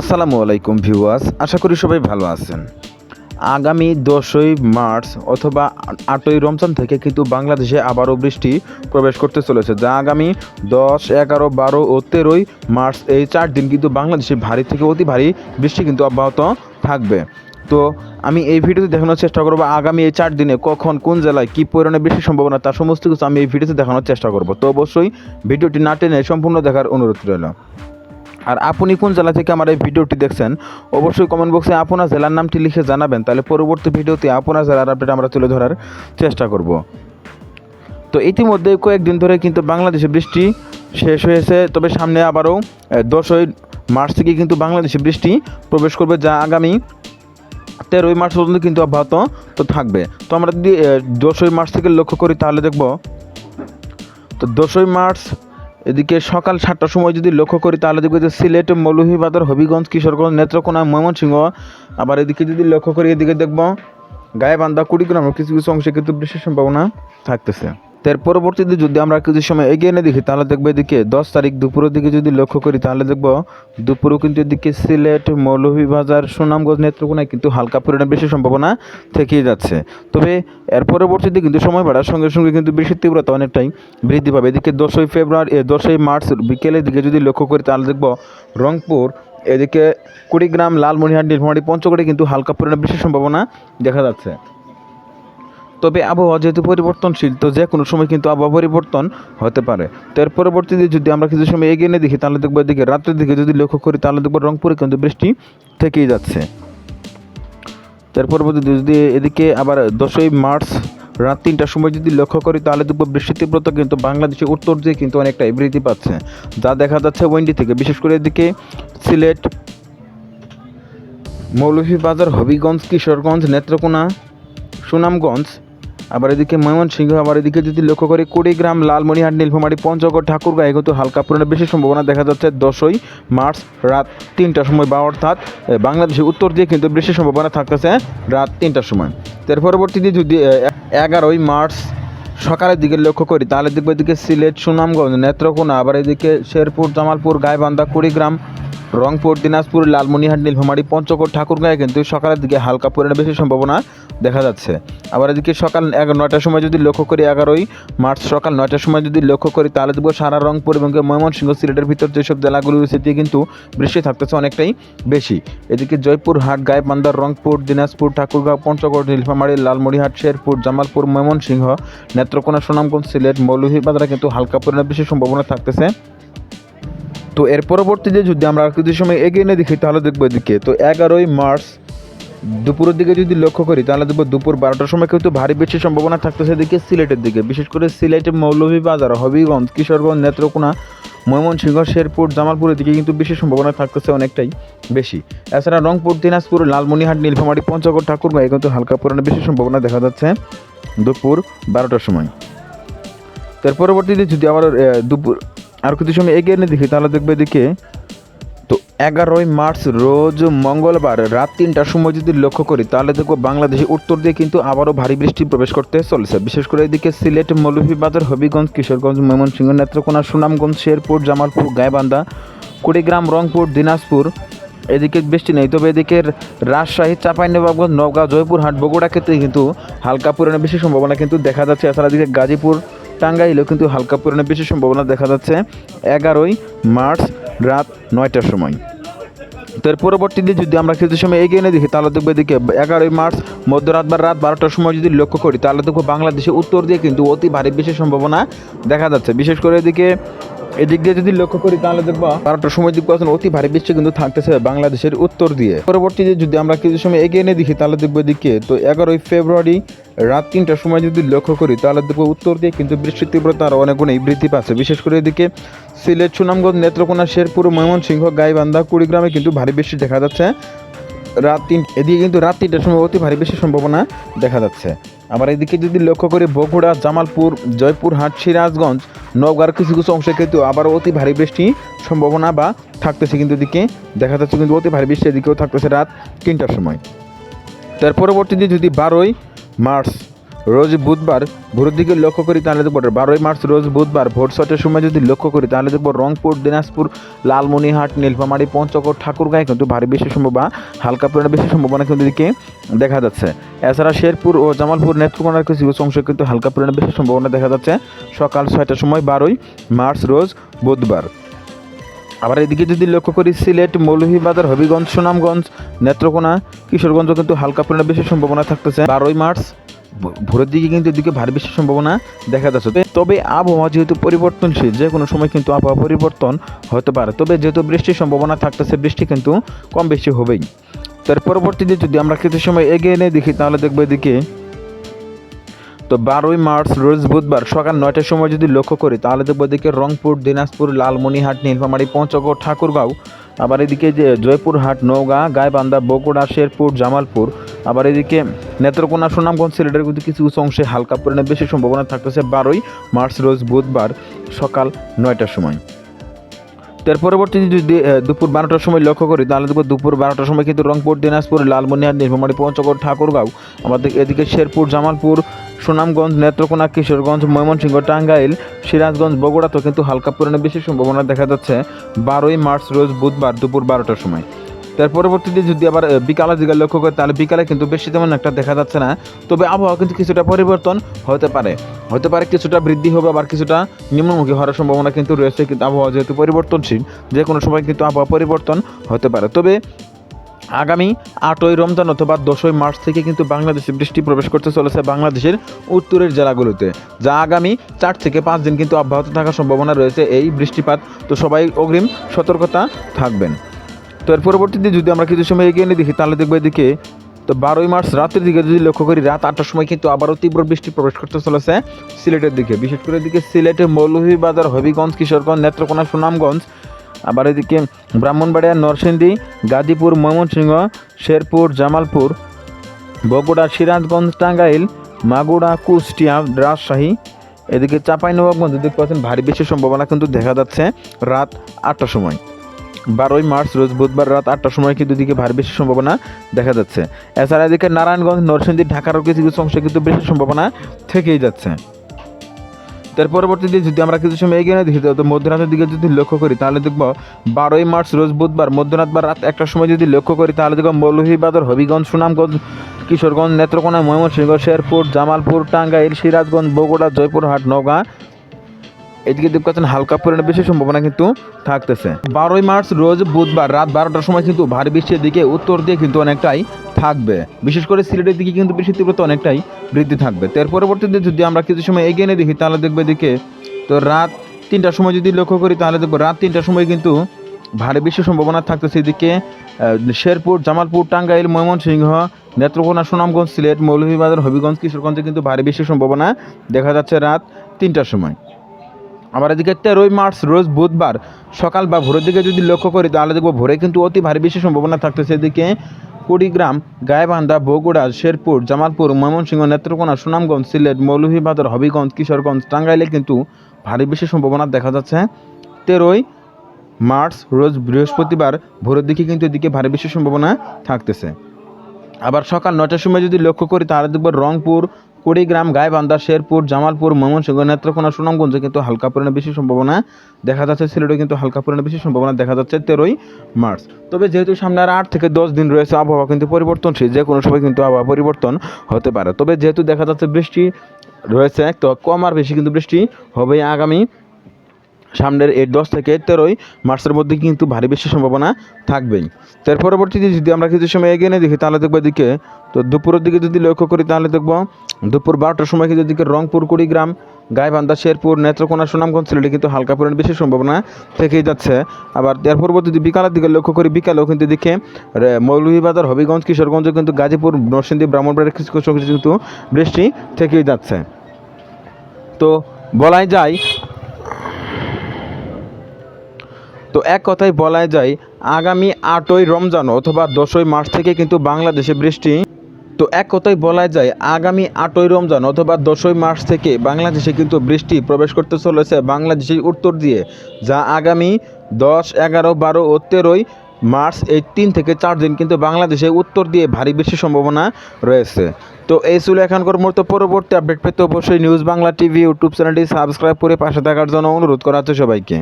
আসসালামু আলাইকুম ভিউয়ার্স, আশা করি সবাই ভালো আছেন। আগামী দশই মার্চ অথবা আটই রমজান থেকে কিন্তু বাংলাদেশে আবারও বৃষ্টি প্রবেশ করতে চলেছে, যা আগামী দশ, এগারো, বারো ও তেরোই মার্চ এই চার দিন কিন্তু বাংলাদেশে ভারী থেকে অতি ভারী বৃষ্টি কিন্তু অব্যাহত থাকবে। তো আমি এই ভিডিওতে দেখানোর চেষ্টা করব আগামী এই চার দিনে কখন, কোন জেলায় কী পরিমাণে বৃষ্টির সম্ভাবনা তার সমস্ত কিছু আমি এই ভিডিওতে দেখানোর চেষ্টা করব। তো অবশ্যই ভিডিওটি না টেনে সম্পূর্ণ দেখার অনুরোধ রইল। আর আপনি কোন জেলা থেকে আমার এই ভিডিওটি দেখছেন, অবশ্যই কমেন্ট বক্সে আপনার জেলার নামটি লিখে জানাবেন, তাহলে পরবর্তী ভিডিওতে আপনার জেলার আপডেট আমরা তুলে ধরার চেষ্টা করব। তো ইতিমধ্যে কয়েকদিন ধরে কিন্তু বাংলাদেশে বৃষ্টি শেষ হয়েছে, তবে সামনে আবারও দশই মার্চ থেকে কিন্তু বাংলাদেশে বৃষ্টি প্রবেশ করবে, যা আগামী তেরোই মার্চ পর্যন্ত কিন্তু অব্যাহত তো থাকবে। তো আমরা যদি দশই মার্চ থেকে লক্ষ্য করি তাহলে দেখব, তো দশই মার্চ এদিকে সকাল সাতটার সময় যদি লক্ষ্য করি, তাহলে দেখব যে সিলেট, মৌলভীবাজার, হবিগঞ্জ, কিশোরগঞ্জ, নেত্রকোনা, ময়মনসিংহ। আবার এদিকে যদি লক্ষ্য করি, এদিকে দেখব দেখব গায়েবান্ধা কুড়িগ্রামের কিছু কিছু অংশে কিন্তু বৃষ্টির সম্ভাবনা থাকতেছে। তার পরবর্তীতে যদি আমরা কিছু সময় এগিয়ে এনে দেখি, তাহলে দেখব এদিকে দশ তারিখ দুপুরের দিকে যদি লক্ষ্য করি, তাহলে দেখব দুপুরেও কিন্তু এদিকে সিলেট মৌলভীবাজার সুনামগঞ্জ নেত্রকোনায় কিন্তু হালকা পরিমাণে বেশি সম্ভাবনা থেকেই যাচ্ছে। তবে এর পরবর্তীতে কিন্তু সময় বাড়ার সঙ্গে সঙ্গে কিন্তু বৃষ্টির তীব্রতা অনেকটাই বৃদ্ধি পাবে। এদিকে দশই ফেব্রুয়ারি দশই মার্চ বিকেলের দিকে যদি লক্ষ্য করি, তাহলে দেখব রংপুর, এদিকে কুড়িগ্রাম, লালমনিরহাট, নীলফামারী, পঞ্চগড়ে কিন্তু হালকা পরিমাণে বৃষ্টির সম্ভাবনা দেখা যাচ্ছে। তবে আবহাওয়া যেহেতু পরিবর্তনশীল, তো যে কোনো সময় কিন্তু আবহাওয়া পরিবর্তন হতে পারে। তো এর পরবর্তীতে যদি আমরা কিছু সময় এগিয়ে নিয়ে দেখি, তাহলে দেখব এদিকে রাত্রের দিকে যদি লক্ষ্য করি, তাহলে দেখব রংপুরে কিন্তু বৃষ্টি থেকেই যাচ্ছে। তার পরবর্তীতে যদি এদিকে আবার দশই মার্চ রাত তিনটার সময় যদি লক্ষ্য করি, তাহলে দেখব বৃষ্টির তীব্রতা কিন্তু বাংলাদেশের উত্তর দিয়ে কিন্তু অনেকটাই বৃদ্ধি পাচ্ছে। যা দেখা যাচ্ছে ওয়েন্ডি থেকে, বিশেষ করে এদিকে সিলেট, মৌলভীবাজার, হবিগঞ্জ, কিশোরগঞ্জ, নেত্রকোনা, সুনামগঞ্জ আবার এদিকে ময়মনসিংহ, আবার এদিকে যদি লক্ষ্য করি, কুড়িগ্রাম লালমনিহাট নীলফামারী, পঞ্চগড় ঠাকুরগাঁয়ে কিন্তু হালকা পরিমাণে বেশি সম্ভাবনা দেখা যাচ্ছে দশই মার্চ রাত তিনটার সময় বা অর্থাৎ বাংলাদেশের উত্তর দিয়ে কিন্তু বৃষ্টির সম্ভাবনা থাকতেছে রাত তিনটার সময়। তার পরবর্তীতে যদি এগারোই মার্চ সকালের দিকে লক্ষ্য করি, তাহলে দেখব এদিকে সিলেট, সুনামগঞ্জ, নেত্রকোনা, আবার এদিকে শেরপুর, জামালপুর, গাইবান্ধা, কুড়িগ্রাম রংপুর, দিনাজপুর লালমনিহাট নীলফামারী পঞ্চগড় ঠাকুরগাঁয়ে কিন্তু সকালের দিকে হালকা পরিমাণে বেশি সম্ভাবনা দেখা যাচ্ছে। আবার এদিকে সকাল নয়টার সময় যদি লক্ষ্য করি এগারোই মার্চ, সকাল নয়টার সময় যদি লক্ষ্য করি, তাহলে দেখব সারা রংপুর এবং ময়মনসিংহ সিলেটের ভিতর যেসব জেলাগুলি রয়েছে সেটি কিন্তু বৃষ্টি থাকতেছে অনেকটাই বেশি। এদিকে জয়পুর হাট গায়েবান্ধার রংপুর, দিনাজপুর, ঠাকুরগাঁও পঞ্চগড় নীলফামারী, লালমনিরহাট, শেরপুর, জামালপুর, ময়মনসিংহ, নেত্রকোনা, সুনামগঞ্জ, সিলেট, মৌলভীবাজারে কিন্তু হালকা পরিমাণে বেশি সম্ভাবনা থাকতেছে। তো এর পরবর্তীতে যদি আমরা আর কিছু সময় এগিয়ে নিয়ে দেখি, তাহলে দেখব এদিকে। তো এগারোই মার্চ দুপুরের দিকে যদি লক্ষ্য করি, তাহলে দেখব দুপুর বারোটার সময় কিন্তু ভারী বৃষ্টির সম্ভাবনা থাকতেছে এদিকে সিলেটের দিকে। বিশেষ করে সিলেটের মৌলভীবাজার, হবিগঞ্জ, কিশোরগঞ্জ, নেত্রকোনা, ময়মনসিংহ, শেরপুর, জামালপুরের দিকে কিন্তু বেশি সম্ভাবনা থাকতেছে অনেকটাই বেশি। এছাড়া রংপুর, দিনাজপুর, লালমনিহাট, নীলফামারী, পঞ্চগড় ঠাকুরগাঁয়ে কিন্তু হালকা পরিমাণে বেশি সম্ভাবনা দেখা যাচ্ছে দুপুর বারোটার সময়। তার পরবর্তীতে যদি আবার দুপুর আর কিছু সময় এগিয়ে নিয়ে দেখি, তাহলে দেখবে এদিকে তো এগারোই মার্চ রোজ মঙ্গলবার রাত তিনটার সময় যদি লক্ষ্য করি, তাহলে দেখব বাংলাদেশের উত্তর দিয়ে কিন্তু আবারও ভারী বৃষ্টি প্রবেশ করতে চলেছে। বিশেষ করে এদিকে সিলেট, মৌলভীবাজার, হবিগঞ্জ, কিশোরগঞ্জ, ময়মনসিংহ, নেত্রকোনা, সুনামগঞ্জ, শেরপুর, জামালপুর, গাইবান্ধা, কুড়িগ্রাম, রংপুর, দিনাজপুর এদিকে বৃষ্টি নেই। তবে এদিকে রাজশাহী, চাঁপাইনবাবগঞ্জ, নওগাঁ, জয়পুরহাট, বগুড়া ক্ষেত্রে কিন্তু হালকা পরিমাণে বেশি সম্ভাবনা কিন্তু দেখা যাচ্ছে। এছাড়া এদিকে গাজীপুর টাঙ্গাইলেও কিন্তু হালকা পরিমাণে বেশি সম্ভাবনা দেখা যাচ্ছে এগারোই মার্চ রাত নয়টার সময়। তো এর পরবর্তীতে যদি আমরা কিছু সময় এগিয়ে নিয়ে দেখি, তাহলে দেখব এদিকে এগারোই মার্চ মধ্যরাত বা রাত বারোটার সময় যদি লক্ষ্য করি, তাহলে দেখব বাংলাদেশে উত্তর দিয়ে কিন্তু অতি ভারী বেশি সম্ভাবনা দেখা যাচ্ছে। বিশেষ করে এদিকে, এদিক দিয়ে যদি লক্ষ্য করি, তাহলে দেখব বারোটার সময় পাচ্ছেন অতি ভারী বৃষ্টি কিন্তু থাকতেছে বাংলাদেশের উত্তর দিয়ে। পরবর্তীতে যদি আমরা কিছু সময় এগিয়ে নিয়ে দেখি, তাহলে দেখব এদিকে, তো এগারোই ফেব্রুয়ারি রাত তিনটার সময় যদি লক্ষ্য করি, তাহলে দেখব উত্তর দিয়ে কিন্তু বৃষ্টির তীব্রতা আরও অনেক গুণেই বৃদ্ধি পাচ্ছে। বিশেষ করে এদিকে সিলেট, সুনামগঞ্জ, নেত্রকোনা, শেরপুর, ময়মনসিংহ, গাইবান্ধা, কুড়িগ্রামে কিন্তু ভারী বৃষ্টি দেখা যাচ্ছে। রাত তিন এদিকে কিন্তু রাত তিনটার সময় অতি ভারী বেশি সম্ভাবনা দেখা যাচ্ছে। আবার এদিকে যদি লক্ষ্য করি, বগুড়া, জামালপুর, জয়পুরহাট, সিরাজগঞ্জ, নওগাঁর কিছু কিছু অংশে কিন্তু আবার অতি ভারী বৃষ্টি সম্ভাবনা বা থাকতেছে কিন্তু এদিকে। দেখা যাচ্ছে কিন্তু অতি ভারী বৃষ্টি এদিকেও থাকতেছে রাত তিনটার সময়। তার পরবর্তীতে যদি বারোই মার্চ, রোজ বুধবার ভোরের দিকে লক্ষ্য করি তাহলে দেখব বারোই মার্চ, রোজ বুধবার ভোর ছটার সময় যদি লক্ষ্য করি তাহলে দেখব রংপুর, দিনাজপুর লালমনিহাট নীলফামারী, পঞ্চগড়, ঠাকুরগাঁয়ে কিন্তু ভারী বেশি সম্ভব বা হালকা পরিমাণে বেশি সম্ভাবনা কিন্তু এদিকে দেখা যাচ্ছে। এছাড়া শেরপুর ও জামালপুর, নেত্রকোনার কিছু কিছু অংশে কিন্তু হালকা পরিমাণে বেশি সম্ভাবনা দেখা যাচ্ছে সকাল ছয়টার সময়, বারোই মার্চ, রোজ বুধবার। আবার এদিকে যদি লক্ষ্য করি, সিলেট, মৌলভীবাজার, হবিগঞ্জ, সুনামগঞ্জ, নেত্রকোনা, কিশোরগঞ্জ কিন্তু হালকা পরিমাণে বেশি সম্ভাবনা থাকতেছে। বারোই মার্চ ভোরের দিকে কিন্তু এদিকে ভারী বেশি সম্ভাবনা দেখা যাচ্ছে। তবে- আবহাওয়া যেহেতু পরিবর্তনশীল, যে কোনো সময় কিন্তু আবহাওয়া পরিবর্তন হতে পারে। তবে যেহেতু বৃষ্টির সম্ভাবনা থাকতেছে, বৃষ্টি কিন্তু কম বেশি হবেই। তার পরবর্তীতে যদি আমরা কিছু সময় এগিয়ে এনে দেখি, তাহলে দেখব এদিকে তো বারোই মার্চ, রোজ বুধবার সকাল নয়টার সময় যদি লক্ষ্য করি, তাহলে দেখব এদিকে রংপুর, দিনাজপুর, লালমনিহাট, নীলফামারী, পঞ্চগড়, ঠাকুরগাঁও, আবার এদিকে যে জয়পুরহাট, নওগাঁ, গাইবান্ধা, বগুড়া, শেরপুর, জামালপুর, আবার এদিকে নেত্রকোনা, সুনামগঞ্জ, সিলেটের কিন্তু কিছু কিছু অংশে হালকা পরিমাণে বেশি সম্ভাবনা থাকতেছে বারোই মার্চ, রোজ বুধবার সকাল নয়টার সময়। তার পরবর্তীতে যদি দুপুর বারোটার সময় লক্ষ্য করি, তাহলে দেখব দুপুর বারোটার সময় কিন্তু রংপুর, দিনাজপুর, লালমনিহাট, নীলফামারী, পঞ্চগড়, ঠাকুরগাঁও, আমাদের এদিকে শেরপুর, জামালপুর সুনামগঞ্জ, নেত্রকোনা, কিশোরগঞ্জ, ময়মনসিংহ, টাঙ্গাইল, সিরাজগঞ্জ বগুড়াতেও কিন্তু হালকা পরিমাণে বেশি সম্ভাবনা দেখা যাচ্ছে বারোই মার্চ রোজ বুধবার দুপুর বারোটার সময়। তার পরবর্তীতে যদি আবার বিকালের দিকে লক্ষ্য করি তাহলে বিকালে কিন্তু বেশি তেমন একটা দেখা যাচ্ছে না। তবে আবহাওয়া কিন্তু কিছুটা পরিবর্তন হতে পারে। হতে পারে কিছুটা বৃদ্ধি হবে, আবার কিছুটা নিম্নমুখী হওয়ার সম্ভাবনা কিন্তু রয়েছে। কিন্তু আবহাওয়া যেহেতু পরিবর্তনশীল যে কোনো সময় কিন্তু আবহাওয়া পরিবর্তন হতে পারে। তবে আগামী আটই রমজান অথবা দশই মার্চ থেকে কিন্তু বাংলাদেশে বৃষ্টি প্রবেশ করতে চলেছে বাংলাদেশের উত্তরের জেলাগুলোতে, যা আগামী চার থেকে পাঁচ দিন কিন্তু অব্যাহত থাকার সম্ভাবনা রয়েছে এই বৃষ্টিপাত। তো সবাই অগ্রিম সতর্কতা থাকবেন। তো এর পরবর্তীতে যদি আমরা কিছু সময় এগিয়ে নিয়ে দেখি, তাহলে দেখব এদিকে, তো বারোই মার্চ রাতের দিকে যদি লক্ষ্য করি, রাত আটটার সময় কিন্তু আবারও তীব্র বৃষ্টি প্রবেশ করতে চলেছে সিলেটের দিকে। বিশেষ করে এদিকে সিলেটে মৌলভীবাজার, হবিগঞ্জ, কিশোরগঞ্জ, নেত্রকোনা, সুনামগঞ্জ আবার এদিকে ব্রাহ্মণবাড়িয়া নরসিংদী, গাজীপুর, ময়মনসিংহ, শেরপুর, জামালপুর, বগুড়া সিরাজগঞ্জ টাঙ্গাইল মাগুড়া কুষ্টিয়া, রাজশাহী, এদিকে চাঁপাইনবাবগঞ্জ, দেখতে পাচ্ছেন ভারী বেশি সম্ভাবনা কিন্তু দেখা যাচ্ছে রাত আটটার সময়। বারোই মার্চ, রোজ বুধবার রাত আটটার সময় কিন্তু এদিকে ভারী বেশি সম্ভাবনা দেখা যাচ্ছে। এছাড়া এদিকে নারায়ণগঞ্জ, নরসিংদী, ঢাকারও কিছু কিছু অংশে কিন্তু বেশি সম্ভাবনা থেকেই যাচ্ছে। তার পরবর্তীতে যদি আমরা কিছু সময় এগিয়ে দেখি তো মধ্যরাতের দিকে যদি লক্ষ্য করি, তাহলে দেখব বারোই মার্চ রোজ বুধবার, মধ্যরাত বা রাত একটার সময় যদি লক্ষ্য করি, তাহলে দেখব মৌলভীবাজার হবিগঞ্জ, সুনামগঞ্জ, কিশোরগঞ্জ, নেত্রকোনা, ময়মনসিংহ, শেরপুর, জামালপুর, টাঙ্গাইল, সিরাজগঞ্জ, বগুড়া, জয়পুরহাট, নওগাঁ এদিকে পাচ্ছেন হালকা পরিমাণে বেশি সম্ভাবনা কিন্তু থাকতেছে। বারোই মার্চ রোজ বুধবার রাত বারোটার সময় কিন্তু ভারী বৃষ্টির দিকে উত্তর দিয়ে কিন্তু অনেকটাই থাকবে। বিশেষ করে সিলেটের দিকে কিন্তু বৃষ্টির তীব্রতা অনেকটাই বৃদ্ধি থাকবে। তো এর পরবর্তীতে যদি আমরা কিছু সময় এগিয়ে নিয়ে দেখি, তাহলে দেখবে এদিকে তো রাত তিনটার সময় যদি লক্ষ্য করি, তাহলে দেখব রাত তিনটার সময় কিন্তু ভারী বেশি সম্ভাবনা থাকতেছে এদিকে শেরপুর, জামালপুর, টাঙ্গাইল, ময়মনসিংহ, নেত্রকোনা, সুনামগঞ্জ, সিলেট, মৌলভীবাজার, হবিগঞ্জ, কিশোরগঞ্জে কিন্তু ভারী বেশি সম্ভাবনা দেখা যাচ্ছে রাত তিনটার সময়। আবার এদিকে তেরোই মার্চ রোজ বুধবার সকাল বা ভোরের দিকে যদি লক্ষ্য করি, তাহলে দেখব ভোরে কিন্তু অতি ভারী বেশি সম্ভাবনা থাকতেছে এদিকে কুড়িগ্রাম, গাইবান্ধা, বগুড়া, শেরপুর, জামালপুর, ময়মনসিংহ, নেত্রকোনা, সুনামগঞ্জ, সিলেট, মৌলভীবাজার, হবিগঞ্জ, কিশোরগঞ্জ, টাঙ্গাইলে কিন্তু ভারী বেশি সম্ভাবনা দেখা যাচ্ছে। তেরোই মার্চ রোজ বৃহস্পতিবার ভোরের দিকে কিন্তু এদিকে ভারী বেশি সম্ভাবনা থাকতেছে। আবার সকাল নটার সময় যদি লক্ষ্য করি, তাহলে দেখব রংপুর কুড়িগ্রাম, গাইবান্ধা, শেরপুর, জামালপুর, ময়মনসিংহ, নেত্রকোনা, সুনামগঞ্জে কিন্তু হালকা পরিমাণে বেশি সম্ভাবনা দেখা যাচ্ছে। সিলেটে কিন্তু হালকা পরিমাণে বেশি সম্ভাবনা দেখা যাচ্ছে তেরোই মার্চ। তবে যেহেতু সামনে আর আট থেকে দশ দিন রয়েছে আবহাওয়া কিন্তু পরিবর্তনশীল, যে কোনো সময় কিন্তু আবহাওয়া পরিবর্তন হতে পারে। তবে যেহেতু দেখা যাচ্ছে বৃষ্টি রয়েছে, তো কম আর বেশি কিন্তু বৃষ্টি হবে আগামী সামনের এই দশ থেকে তেরোই মার্চের মধ্যে কিন্তু ভারী বেশি সম্ভাবনা থাকবেই। তার পরবর্তীতে যদি আমরা কিছু সময় এগিয়ে নিয়ে দেখি, তাহলে দেখব এদিকে, তো দুপুরের দিকে যদি লক্ষ্য করি, তাহলে দেখব দুপুর বারোটার সময় কিন্তু এদিকে রংপুর, কুড়িগ্রাম, গাইবান্ধা, শেরপুর, নেত্রকোনা, সুনামগঞ্জ সিলেটে কিন্তু হালকা পরিমাণ বেশি সম্ভাবনা থেকেই যাচ্ছে। আবার তার পরবর্তীতে বিকালের দিকে লক্ষ্য করি, বিকালেও কিন্তু এদিকে মৌলভীবাজার, হবিগঞ্জ, কিশোরগঞ্জ কিন্তু গাজীপুর, নরসিংদী ব্রাহ্মণবাড়ির কিছু কিছু কিন্তু বৃষ্টি থেকেই যাচ্ছে। তো বলাই যায় তো এক কথায় বলা যায়, আগামী আটই রমজান অথবা দশই মার্চ থেকে কিন্তু বাংলাদেশে বৃষ্টি। তো এক কথায় বলা যায়, আগামী আটই রমজান অথবা দশই মার্চ থেকে বাংলাদেশে কিন্তু বৃষ্টি প্রবেশ করতে চলেছে বাংলাদেশের উত্তর দিয়ে, যা আগামী দশ, এগারো, বারো ও তেরোই মার্চ এই তিন থেকে চার দিন কিন্তু বাংলাদেশে উত্তর দিয়ে ভারী বেশি সম্ভাবনা রয়েছে। তো এই ছিল এখনকার মতো পরবর্তী আপডেট পেতে অবশ্যই নিউজ বাংলা টিভি ইউটিউব চ্যানেলটি সাবস্ক্রাইব করে পাশে থাকার জন্য অনুরোধ করা হচ্ছে সবাইকে।